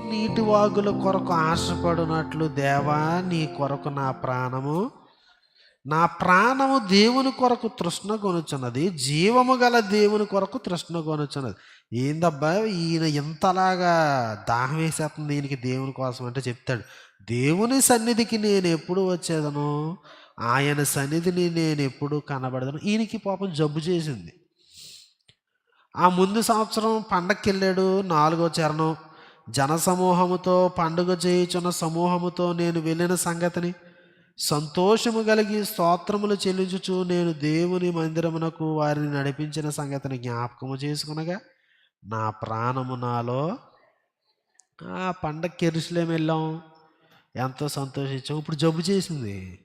నీటి వాగుల కొరకు ఆశపడినట్లు దేవా నీ కొరకు నా ప్రాణము. నా ప్రాణము దేవుని కొరకు తృష్ణ కొనుచున్నది జీవము గల దేవుని కొరకు తృష్ణ కొనుచున్నది ఏందబ్బా ఈయన ఇంతలాగా దాహం వేసేస్తుంది దీనికి దేవుని కోసం అంటే చెప్తాడు. దేవుని సన్నిధికి నేను ఎప్పుడు వచ్చేదను? ఆయన సన్నిధిని నేను ఎప్పుడు కనబడదను? ఈయనకి పాపం జబ్బు చేసింది. ఆ ముందు సంవత్సరం పండక్కి వెళ్ళాడు నాలుగో చరణం. జనసమూహముతో పండుగ చేయుచున్న సమూహముతో నేను వెళ్ళిన సంగతిని సంతోషము కలిగి స్తోత్రములు చెల్లించుచు నేను దేవుని మందిరమునకు వారిని నడిపించిన సంగతిని జ్ఞాపకము చేసుకునగా నా ప్రాణము నాలో ఆ పండగ ఎరుసలేం వెళ్ళాం. ఎంతో సంతోషించాం. ఇప్పుడు జబ్బు చేసింది.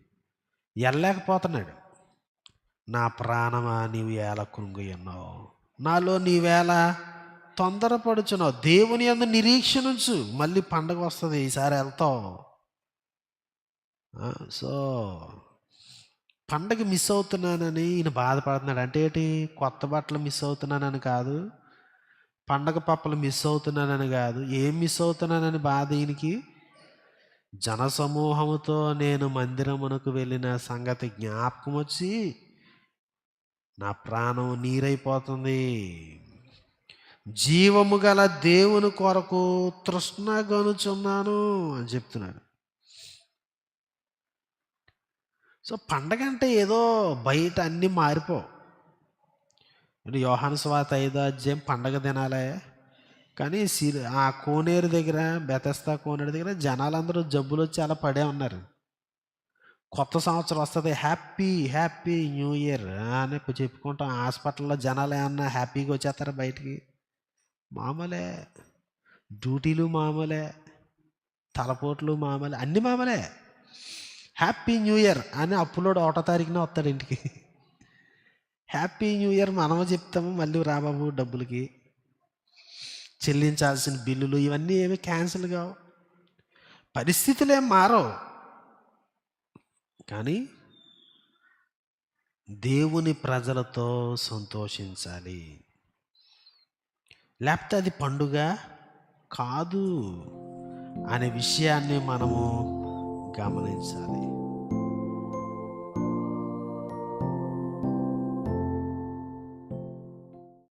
వెళ్ళలేకపోతున్నాడు. నా ప్రాణమా నీవు ఎలా కృంగి ఉన్నావు. నాలో నీవేలా తొందరపడుచున్నావు. దేవుని అందు నిరీక్షణ ఉంచు. మళ్ళీ పండగ వస్తుంది ఈసారి వెళ్తావు. సో పండగ మిస్ అవుతున్నానని ఈయన బాధపడుతున్నాడు. అంటే ఏంటి? కొత్త బట్టలు మిస్ అవుతున్నానని కాదు. పండగ పప్పలు మిస్ అవుతున్నానని కాదు. ఏం మిస్ అవుతున్నానని బాధ ఈయనకి? జనసమూహముతో నేను మందిరమునకు వెళ్ళిన సంగతి జ్ఞాపకం వచ్చి నా ప్రాణం నీరైపోతుంది. జీవము గల దేవుని కొరకు తృష్ణ గనుచున్నాను అని చెప్తున్నాడు. సో పండగ అంటే ఏదో బయట అన్నీ మారిపోవు యోహాను స్వాత ఐదో అధ్యాయం పండగ దినాలే. కానీ సిరి ఆ కోనేరు దగ్గర బెతస్తా కోనేరు దగ్గర జనాలందరూ జబ్బులు వచ్చి అలా పడే ఉన్నారు. కొత్త సంవత్సరం వస్తుంది హ్యాపీ హ్యాపీ న్యూ ఇయర్ అని చెప్పుకుంటాం. హాస్పిటల్లో జనాలు ఏమన్నా హ్యాపీగా వచ్చేస్తారు బయటికి? మామూలే. డ్యూటీలు మామూలే. తలపోట్లు మామూలే. అన్ని మామూలే. హ్యాపీ న్యూ ఇయర్ అని అప్పులోడు ఒకటో తారీఖున వస్తాడు ఇంటికి. హ్యాపీ న్యూ ఇయర్ మనము చెప్తాము మళ్ళీ రాబాబు డబ్బులకి. చెల్లించాల్సిన బిల్లులు ఇవన్నీ ఏమి క్యాన్సిల్ కావు. పరిస్థితులు ఏం మారవు. కానీ దేవుని ప్రజలతో సంతోషించాలి. లేకపోతే అది పండుగ? కాదు. అనే విషయాన్ని మనము గమనించాలి.